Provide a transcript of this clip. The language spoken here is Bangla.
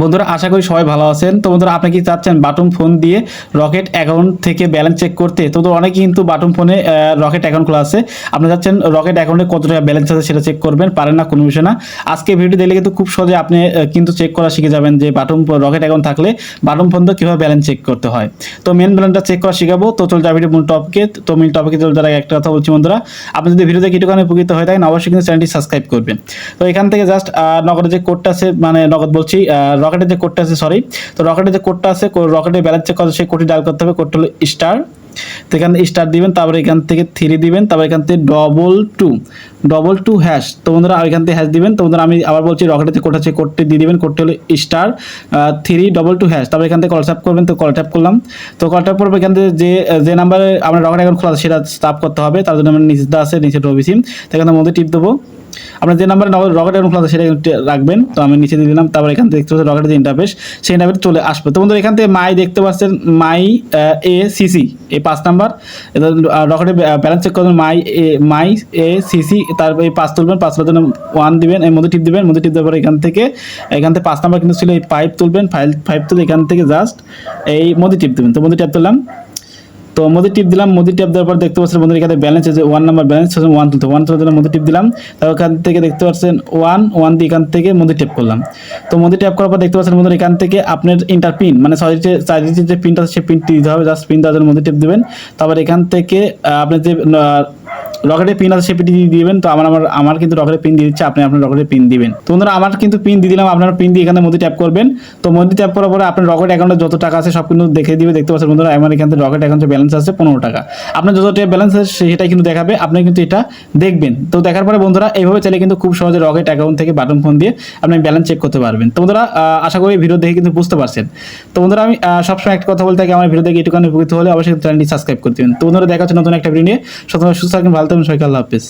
বন্ধুরা, আশা করি সবাই ভালো আছেন। তো বন্ধুরা, আপনি কি চাচ্ছেন বাটন ফোন দিয়ে রকেট অ্যাকাউন্ট থেকে ব্যালেন্স চেক করতে? তো অনেকে কিন্তু বাটন ফোনে রকেট অ্যাকাউন্ট খোলা আছে। আপনি চাচ্ছেন রকেট অ্যাকাউন্টে কত টাকা ব্যালেন্স আছে সেটা চেক করবেন, পারেন না, কোনো বিষয় না। আজকে ভিডিও দেখলে কিন্তু খুব সহজে আপনি কিন্তু চেক করা শিখে যাবেন যে বাটন রকেট অ্যাকাউন্ট থাকলে বাটন ফোন তো কীভাবে ব্যালেন্স চেক করতে হয়। তো মেন ব্যালেন্সটা চেক করা শিখাবো। তো চল যাবে মূল টপিকে তো মূল টপিকে চল যারা একটা কথা বলছি বন্ধুরা। আপনি যদি ভিডিওতে কিছুখানি উপকৃত হয়ে থাকেন, অবশ্যই কিন্তু চ্যানেলটি সাবস্ক্রাইব করবেন। তো এখান থেকে জাস্ট নগদের যে কোডটা আছে মানে নগদ বলছি রকেটের যে কোডটা আছে সরি তো রকেটের যে কোডটা আছে রকেটের ব্যালেন্স চেক করতে সেই কোডটি ডায়াল করতে হবে, কোডটা হলো স্টার তো এখানে স্টার দিবেন, তারপরে এখান থেকে থ্রি দিবেন, তারপর এখান থেকে double two double two hash তো বন্ধুরা এখান থেকে হ্যাশ দিবেন, তো বন্ধুরা আমি আবার বলছি রকেটের যে কোড আছে কোডটি দিয়ে দিবেন, কোডটি হলো star three double two hash তারপর এখান থেকে কল ট্যাপ করবেন, তো কল ট্যাপ করলাম। তো কল ট্যাপ করব এখান থেকে যে যে নাম্বারে আমরা রকেট অ্যাকাউন্ট খোলা সেটা স্টাপ করতে হবে। তার জন্য আমার নিচে আছে নিচে রবি সিম তো এখানে মধ্যে টিপ দেবো। আপনার যে নাম্বারে রকেট অ্যাকাউন্ট খোলা সেটা রাখবেন। তো আমি নিচে দিয়ে দিলাম, তারপর এখান থেকে দেখতে পাচ্ছেন রকেটের যে ইন্টারফেস সেই ইন্টারফেস চলে আসবে। তো বন্ধুরা, এখান থেকে মাই দেখতে পাচ্ছেন মাই এ সিসি এই পাঁচ নাম্বার রকেটের ব্যালেন্স চেক করবেন মাই এ মাই এ সিসি তারপর এই পাঁচ তুলবেন, পাঁচ জন্য ওয়ান দিবেন এই মধ্যে টিপ দিবেন, মধ্যে টিপ দেওয়ার পর এখান থেকে এখান থেকে পাঁচ নাম্বার কিন্তু ছিল এই পাইপ তুলবেন ফাইল ফাইভ তুলে এখান থেকে জাস্ট এই মধ্যে টিপ দেবেন। তো মধ্যে টিপ তুললাম। তো মোদি টিপ দিলাম, মোদি টিপ দেওয়ার পর দেখতে পাচ্ছেন বন্ধুরা এখানে ব্যালেন্স আছে ওয়ান নাম্বার ব্যালেন্স ওয়ান তুলতে ওয়ান তুলতে মোদি টিপ দিলাম। তারপর এখান থেকে দেখতে পাচ্ছেন ওয়ান ওয়ান দিয়ে এখান থেকে মোদি টিপ করলাম। তো মোদি টিপ করার পর দেখতে পাচ্ছেন বন্ধুরা এখান থেকে আপনার ইন্টার পিন মানে সরি চারিদিকে যে পিনটা আছে সেই পিনটি দিতে হবে। জাস্ট পিন দেওয়ার মোদি টিপ দেবেন। তারপর এখান থেকে আপনার যে রকেটের পিন আছে সেই পিনটি দিয়ে দিবেন। তো আমার আমার আমার কিন্তু রকেটের পিন দিয়ে দিচ্ছে, আপনি আপনার রকেটের পিন দিবেন। তো বন্ধুরা, আমার কিন্তু পিন দিয়ে দিলাম, আপনার পিন দিয়ে এখানে মধ্যে ট্যাপ করবেন। তো মধ্যে ট্যাপ করার পরে আপনার রকেট অ্যাকাউন্টে যত টাকা আছে, সব কিন্তু দেখে দিবে। দেখতে পাচ্ছেন বন্ধুরা, আমার এখান রকেট অ্যাকাউন্টে ব্যালেন্স আছে পনেরো টাকা। আপনার যত টাকা ব্যালেন্স আছে সেটাই কিন্তু দেখাবে, আপনি কিন্তু এটা দেখবেন। তো দেখার পরে বন্ধুরা, এইভাবে চাইলে কিন্তু খুব সহজে রকেট অ্যাকাউন্ট থেকে বাটন ফোন দিয়ে আপনি ব্যালেন্স চেক করতে পারবেন। তো বন্ধুরা আশা করি ভিডিও দেখে কিন্তু বুঝতে পারছেন। তো বন্ধুরা, আমি সবসময় একটা কথা বলতে থাকি, আমার ভিডিও দেখে একটুখানি উপকৃত হলে অবশ্যই চ্যানেলটি সাবস্ক্রাইব করতে দিন তো বন্ধুরা, দেখা হচ্ছে নতুন একটা ভিডিও নিয়ে। সুস্থ থাকবেন, ভালো থাকবেন সকাল হাফিজ।